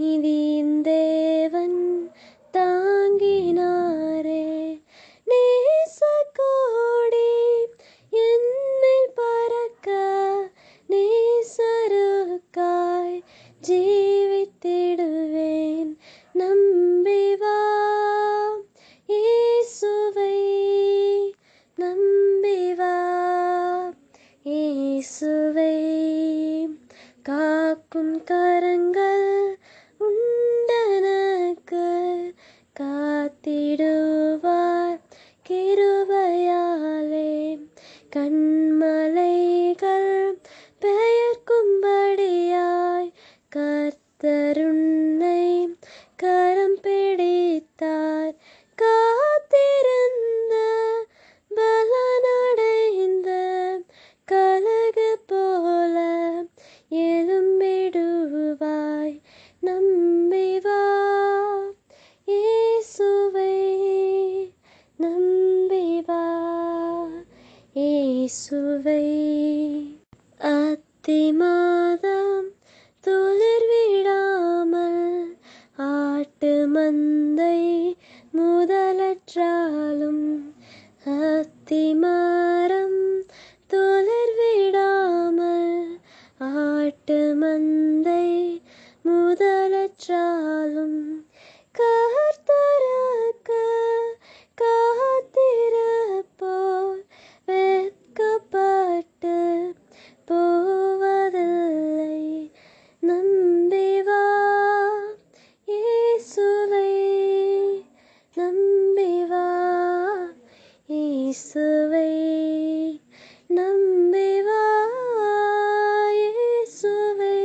நீதியின் தேவன் கரம் பிடித்தார். காத்திருந்த பலனடைந்த கலக போல எலும்பிடுவாய் நம்பிவா இயேசுவை நம்பி வா இயேசுவை. அத்தி முதலற்றாலும் அத்திமாரம் மரம் விடாமல் ஆட்டு மந்தை முதலற்றாலும் நம்பிவா இயேசுவை நம்பிவா இயேசுவை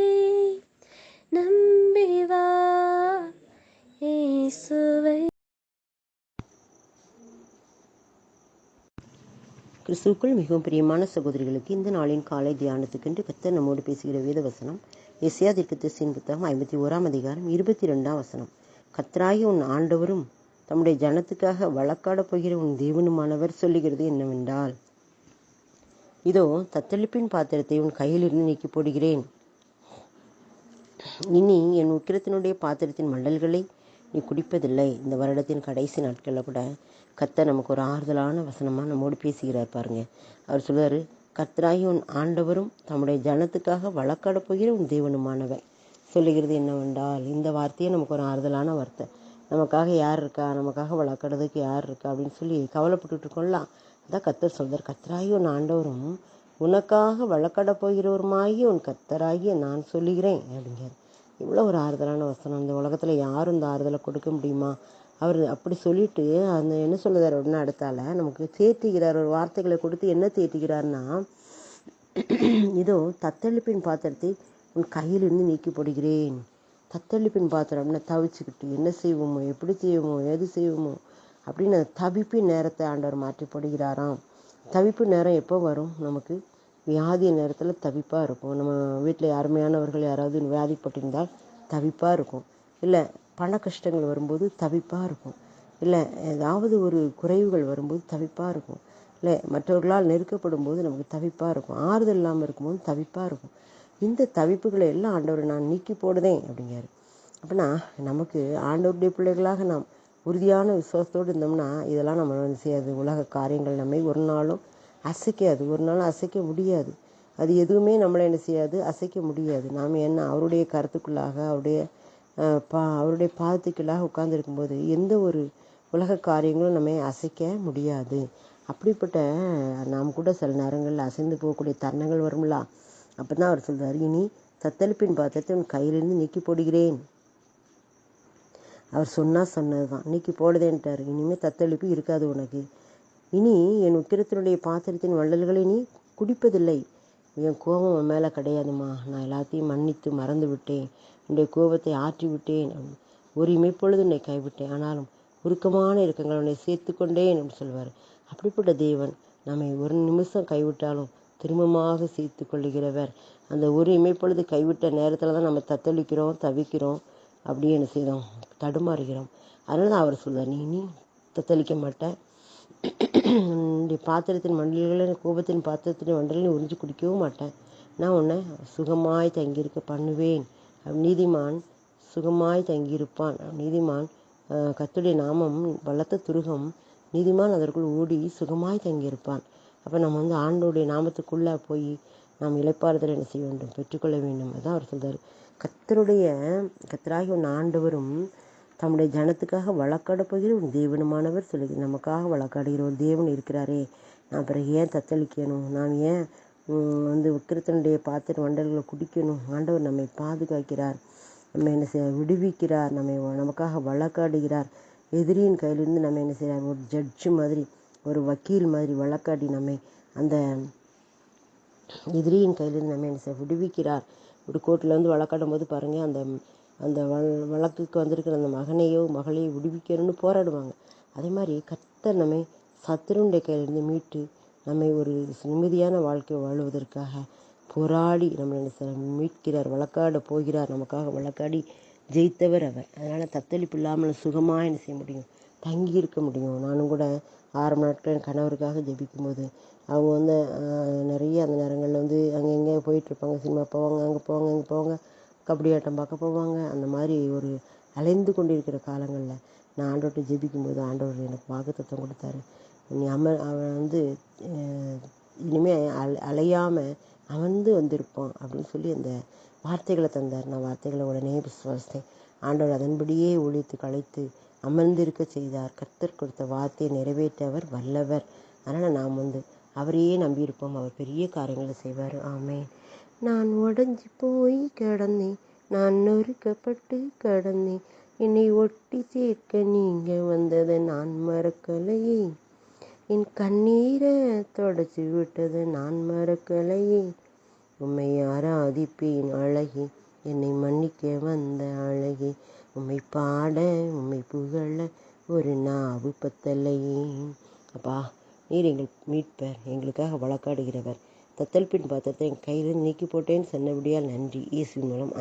நம்பிவா இயேசுவை. கிறிஸ்துக்குள் மிகவும் பிரியமான சகோதரிகளுக்கு இந்த நாளின் காலை தியானத்துக்கென்று கத்தர் நம்மோடு பேசுகிற வேத வசனம் எஸ்யா திர்க்கதரிசியின் புத்தகம் ஐம்பத்தி ஓராம் அதிகாரம் இருபத்தி ரெண்டாம் வசனம். கத்தராகி உன் ஆண்டவரும் தம்முடைய ஜனத்துக்காக வழக்காடப் போகிற உன் தேவனுமானவர் சொல்லுகிறது என்னவென்றால் இதோ தத்தளிப்பின் பாத்திரத்தை உன் கையிலிருந்து நீக்கி போடுகிறேன். இனி என் உக்கிரத்தினுடைய பாத்திரத்தின் மண்டல்களை நீ குடிப்பதில்லை. இந்த வருடத்தின் கடைசி நாட்களில் கூட கத்த நமக்கு ஒரு ஆறுதலான வசனமாக நம்மோடு பேசுகிறார் பாருங்க. அவர் சொல்லுவார் கர்த்தராகி உன் ஆண்டவரும் தம்முடைய ஜனத்துக்காக வழக்காட போகிற உன் தேவனுமானவர். சொல்லுகிறது என்னவென்றால் இந்த வார்த்தையே நமக்கு ஒரு ஆறுதலான வார்த்தை. நமக்காக யார் இருக்கா? நமக்காக வழக்காடுறதுக்கு யார் இருக்கா? அப்படின்னு சொல்லி கவலைப்பட்டுட்டு இருக்கோம்லாம் அதான் கத்தர் சொல்கிறார் கர்த்தராகி உன் ஆண்டவரும் உனக்காக வழக்கட போகிறவருமாகி உன் கர்த்தராகிய நான் சொல்லுகிறேன் அப்படிங்கிறார். இவ்வளோ ஒரு ஆறுதலான வசனம். இந்த உலகத்தில் யாரும் இந்த ஆறுதலை கொடுக்க முடியுமா? அவர் அப்படி சொல்லிட்டு அந்த என்ன சொல்லுதார் உடனே அடுத்தால நமக்கு தேற்றுகிறார் ஒரு வார்த்தைகளை கொடுத்து என்ன தேற்றுகிறார்னா இதோ தத்தளிப்பின் பாத்திரத்தை உன் கையிலிருந்து நீக்கி போடுகிறேன். தத்தளிப்பின் பாத்திரம்னா தவிச்சுக்கிட்டு என்ன செய்வோமோ எப்படி செய்வோமோ எது செய்வோமோ அப்படின்னு அந்த தவிப்பு நேரத்தை ஆண்டவர் மாற்றி போடுகிறாராம் தவிப்பு நேரம் எப்போ வரும்? நமக்கு வியாதி நேரத்தில் தவிப்பாக இருக்கும். நம்ம வீட்டில் யாருமையானவர்கள் யாராவது வியாதிப்பட்டிருந்தால் தவிப்பாக இருக்கும். இல்லை பண கஷ்டங்கள் வரும்போது தவிப்பாக இருக்கும். இல்லை ஏதாவது ஒரு குறைவுகள் வரும்போது தவிப்பாக இருக்கும். இல்லை மற்றவர்களால் நெருக்கப்படும் போது நமக்கு தவிப்பாக இருக்கும். ஆறுதல் இல்லாமல் இருக்கும்போது தவிப்பாக இருக்கும். இந்த தவிப்புகளை எல்லாம் ஆண்டவர் நான் நீக்கி போடுதேன் அப்படிங்கிறார். அப்படின்னா நமக்கு ஆண்டவருடைய பிள்ளைகளாக நாம் உறுதியான விசுவாசத்தோடு இருந்தோம்னா இதெல்லாம் நம்ம வந்து செய்யாது. உலக காரியங்கள் நம்மை ஒரு நாளும் அசைக்காது. ஒரு நாளும் அசைக்க முடியாது. அது எதுவுமே நம்மளை என்ன செய்யாது? அசைக்க முடியாது. நாம் என்ன அவருடைய கருத்துக்குள்ளாக அவருடைய பா அவருடைய பாதத்துக்குள்ளாக உட்கார்ந்துருக்கும்போது எந்த ஒரு உலக காரியங்களும் நம்ம அசைக்க முடியாது. அப்படிப்பட்ட நாம் கூட சில நேரங்களில் அசைந்து போகக்கூடிய தருணங்கள் வரும்ல. அப்போ தான் அவர் சொல்கிறார் இனி தத்தளிப்பின் பாத்திரத்தை உன் கையிலிருந்து நீக்கி போடுகிறேன். அவர் சொன்னால் சொன்னது தான் நீக்கி போடுதேன்ட்டார். இனிமேல் தத்தளிப்பு இருக்காது உனக்கு. இனி என் உக்கிரத்தினுடைய பாத்திரத்தின் வள்ளல்களை நீ குடிப்பதில்லை. என் கோபம் உன் மேலே கிடையாதும்மா நான் எல்லாத்தையும் மன்னித்து மறந்து விட்டேன். என்னுடைய கோபத்தை ஆற்றி விட்டேன். ஒரு இமைப்பொழுது உன்னை கைவிட்டேன். ஆனாலும் உருக்கமான இறக்கங்கள் உன்னை சேர்த்து கொண்டேன் என்று சொல்வார். அப்படிப்பட்ட தேவன் நம்மை ஒரு நிமிஷம் கைவிட்டாலும் திரும்பமாக சேர்த்து கொள்ளுகிறவர். அந்த ஒரு இமைப்பொழுது கைவிட்ட நேரத்தில் தான் நம்ம தத்தளிக்கிறோம் தவிக்கிறோம் அப்படியே என்ன செய்கிறோம் தடுமாறுகிறோம். அதனால தான் அவர் சொல்வார் நீ நீ தத்தளிக்க மாட்டேன் உன்னுடைய பாத்திரத்தின் மண்டல்களை கோபத்தின் பாத்திரத்தின் மண்டலை உறிஞ்சு குடிக்கவும் மாட்டேன் நான் உன்னை சுகமாய் தங்கியிருக்க பண்ணுவேன். நீதிமான் சுகமாய் தங்கியிருப்பான். நீதிமான் கத்துடைய நாமம் பலத்த துருகம் நீதிமான் அதற்குள் ஓடி சுகமாய் தங்கியிருப்பான். அப்போ நம்ம வந்து ஆண்டோடைய நாமத்துக்குள்ளே போய் நாம் இழைப்பாறுதல் என்ன செய்ய வேண்டும்? பெற்றுக்கொள்ள வேண்டும். அதான் அவர் சொல்கிறார் கத்தருடைய கத்தராகி உன் ஆண்டவரும் தம்முடைய ஜனத்துக்காக வழக்காடப்போகிற ஒரு தேவனுமானவர் சொல்லி நமக்காக வழக்காடுகிற ஒரு தேவன் இருக்கிறாரே. நான் பிறகு ஏன் தத்தளிக்கணும்? நாம் ஏன் வந்து உக்கிரத்தனுடைய பாத்திர வண்டல்களை குடிக்கணும்? ஆண்டவர் நம்மை பாதுகாக்கிறார். நம்ம என்ன செய்ய விடுவிக்கிறார். நம்மை நமக்காக வழக்காடுகிறார். எதிரியின் கையிலிருந்து நம்ம என்ன செய்கிறார் ஒரு ஜட்ஜு மாதிரி ஒரு வக்கீல் மாதிரி வழக்காடி நம்மை அந்த எதிரியின் கையிலிருந்து நம்ம என்ன செய்ய விடுவிக்கிறார். ஒரு கோர்ட்டில் வந்து வழக்காடும் போது பாருங்கள் அந்த அந்த வழக்குக்கு வந்திருக்கிற அந்த மகனையோ மகளையோ விடுவிக்கணும்னு போராடுவாங்க. அதே மாதிரி கர்த்தர் நம்மை சத்துருடைய கையிலிருந்து மீட்டு நம்மை ஒரு நிம்மதியான வாழ்க்கை வாழுவதற்காக போராடி நம்மளை என்ன மீட்கிறார் வழக்காட போகிறார் நமக்காக வழக்காடி ஜெயித்தவர் அவர். அதனால் தத்தளிப்பு இல்லாமல் சுகமாக என்ன செய்ய முடியும்? தங்கி இருக்க முடியும். நானும் கூட ஆறு நாட்கள் என் கணவருக்காக ஜெபிக்கும்போது அவங்க வந்து நிறைய அந்த நேரங்களில் வந்து அங்கே இங்கே போயிட்டுருப்பாங்க. சினிமா போவாங்க அங்கே போவாங்க இங்கே போவாங்க கபடி ஆட்டம் பார்க்க போவாங்க. அந்த மாதிரி ஒரு அலைந்து கொண்டிருக்கிற காலங்களில் நான் ஆண்டவர்கிட்ட ஜெபிக்கும்போது ஆண்டவர் எனக்கு வாக்குத்தத்தம் கொடுத்தாரு. நீ அம அவன் வந்து இனிமேல் இனிமே அல அலையாமல் அமர்ந்து வந்திருப்பான் அப்படின்னு சொல்லி அந்த வார்த்தைகளை தந்தார். நான் வார்த்தைகளை உடனே விசுவாசித்தேன். ஆண்டவர் அதன்படியே ஒழித்து கலைத்து அமர்ந்திருக்க செய்தார். கர்த்தர் கொடுத்த வார்த்தையை நிறைவேற்ற அவர் வல்லவர். அதனால் நாம் வந்து அவரையே நம்பியிருப்போம். அவர் பெரிய காரியங்களை செய்வார். ஆமென். நான் உடஞ்சி போய் கிடந்தேன். நான் நொறுக்கப்பட்டு கிடந்தேன். என்னை ஒட்டி சேர்க்க நீங்க வந்ததை நான் மறக்கலையே. என் கண்ணீரை தொடச்சி விட்டது நான் மறக்கலையே. உம்மை ஆராதிப்பேன் அழகே. என்னை மன்னிக்க வந்த அழகே உம்மை பாட உம்மை புகழ ஒரு நாவு பத்தலையே அப்பா நீர் எங்கள் மீட்பர் எங்களுக்காக வழக்காடுகிறவர். தத்தல்பின் பாத்திரத்தை என் கையிலிருந்து நீக்கி போட்டேன்னு சொன்னபடியால் நன்றி. இயேசு மூலம்